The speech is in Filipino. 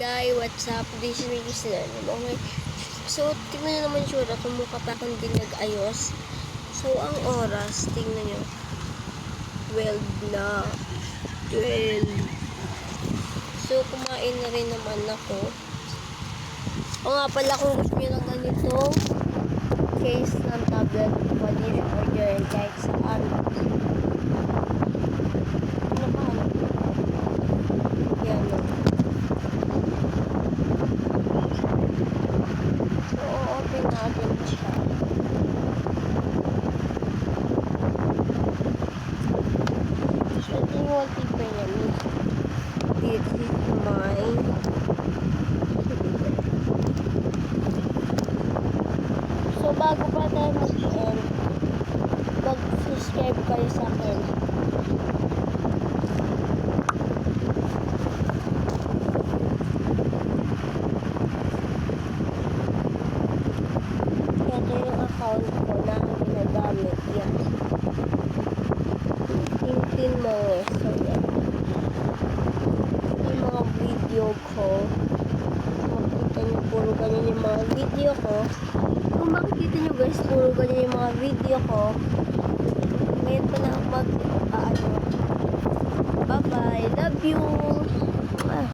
guys, what's up? This is Sinan. Okay. So, tingnan nyo naman sure kung mukha pa akong din nag-ayos. So, ang oras, tingnan nyo. 12 na. 12. So, kumain na rin naman ako. O nga pala, kung gusto nyo ng ganito, case ng tablet, pwede nyo order kahit saan. Ano pa? Yan o. So, open natin siya. So, ito yung wallpaper niya. This is mine. So, bago pa tayo mag-end, mag-subscribe kayo sa akin. Ito yung account ko na ginagamit. Yan. Tintin mo eh. So, yan. Yung mga video ko. Makikita nyo puro ganyan yung mga video ko. Kung makikita nyo guys, puro ganyan yung mga video ko. Ngayon pa na mag, ah, ano. Bye-bye. Love you.